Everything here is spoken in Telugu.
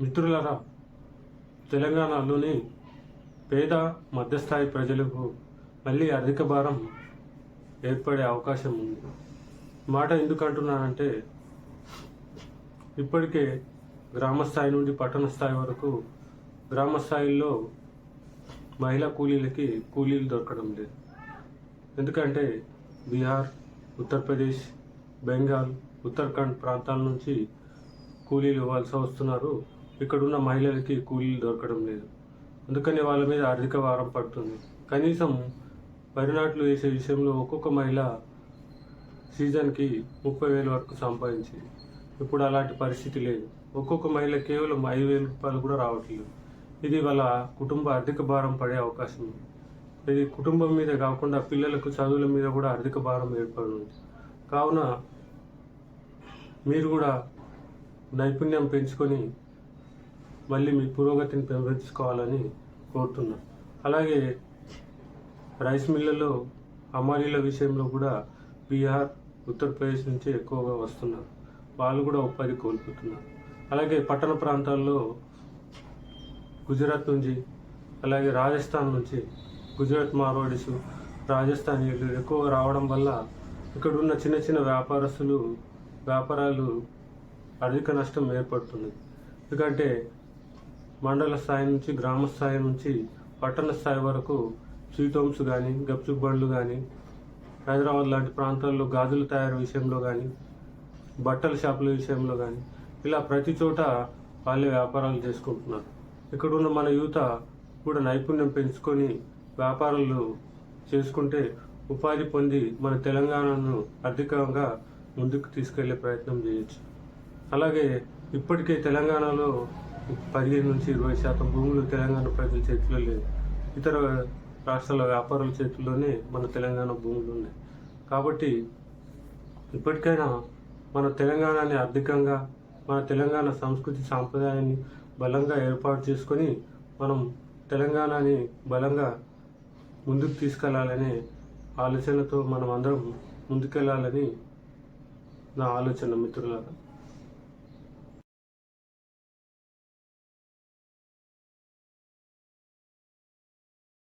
మిత్రులరా తెలంగాణలోని పేద మధ్యస్థాయి ప్రజలకు మళ్ళీ అధిక భారం ఏర్పడే అవకాశం ఉంది. మాట ఎందుకు అంటున్నానంటే ఇప్పటికే గ్రామ స్థాయి నుండి పట్టణ స్థాయి వరకు గ్రామ స్థాయిల్లో మహిళా కూలీలకి కూలీలు దొరకడం లేదు. ఎందుకంటే బీహార్ ఉత్తరప్రదేశ్ బెంగాల్ ఉత్తరాఖండ్ ప్రాంతాల నుంచి కూలీలు ఇవ్వాల్సి వస్తున్నారు. ఇక్కడున్న మహిళలకి కూలీలు దొరకడం లేదు. అందుకని వాళ్ళ మీద ఆర్థిక భారం పడుతుంది. కనీసం వరి నాట్లు వేసే విషయంలో ఒక్కొక్క మహిళ సీజన్కి ముప్పై వేల వరకు సంపాదించింది. ఇప్పుడు అలాంటి పరిస్థితి లేదు. ఒక్కొక్క మహిళ కేవలం ఐదు వేల రూపాయలు కూడా రావట్లేదు. ఇది వాళ్ళ కుటుంబ ఆర్థిక భారం పడే అవకాశం ఉంది. ఇది కుటుంబం మీద కాకుండా పిల్లలకు చదువుల మీద కూడా ఆర్థిక భారం ఏర్పడుతుంది. కావున మీరు కూడా నైపుణ్యం పెంచుకొని మళ్ళీ మీ పురోగతిని పెంపొందించుకోవాలని కోరుతున్నాను అలాగే రైస్ మిల్లులో అమారీల విషయంలో కూడా బీహార్ ఉత్తరప్రదేశ్ నుంచి ఎక్కువగా వస్తున్నారు. వాళ్ళు కూడా ఉపాధి కోల్పోతున్నారు. అలాగే పట్టణ ప్రాంతాల్లో గుజరాత్ నుంచి అలాగే రాజస్థాన్ నుంచి గుజరాత్ మార్వాడీస్ రాజస్థాన్ ఎక్కువగా రావడం వల్ల ఇక్కడ ఉన్న చిన్న చిన్న వ్యాపారస్తులు వ్యాపారాలు అధిక నష్టం ఏర్పడుతుంది ఎందుకంటే మండల స్థాయి నుంచి గ్రామ స్థాయి నుంచి పట్టణ స్థాయి వరకు స్వీట్ హోమ్స్ కానీ గప్చుప్ బండ్లు కానీ హైదరాబాద్ లాంటి ప్రాంతాల్లో గాజుల తయారు విషయంలో కానీ బట్టల షాపుల విషయంలో కానీ ఇలా ప్రతి చోట వాళ్ళే వ్యాపారాలు చేసుకుంటున్నారు. ఇక్కడ ఉన్న మన యువత కూడా నైపుణ్యం పెంచుకొని వ్యాపారాలు చేసుకుంటే ఉపాధి పొంది మన తెలంగాణను ఆర్థికంగా ముందుకు తీసుకెళ్ళే ప్రయత్నం చేయొచ్చు. అలాగే ఇప్పటికే తెలంగాణలో పదిహేను నుంచి ఇరవై శాతం భూములు తెలంగాణ ప్రజల చేతిలో లేదు. ఇతర రాష్ట్రాల వ్యాపారుల చేతుల్లోనే మన తెలంగాణ భూములు ఉన్నాయి. కాబట్టి ఇప్పటికైనా మన తెలంగాణని ఆర్థికంగా మన తెలంగాణ సంస్కృతి సాంప్రదాయాన్ని బలంగా ఏర్పాటు చేసుకొని మనం తెలంగాణని బలంగా ముందుకు తీసుకెళ్ళాలనే ఆలోచనతో మనం అందరం ముందుకెళ్ళాలని నా ఆలోచన మిత్రులారా.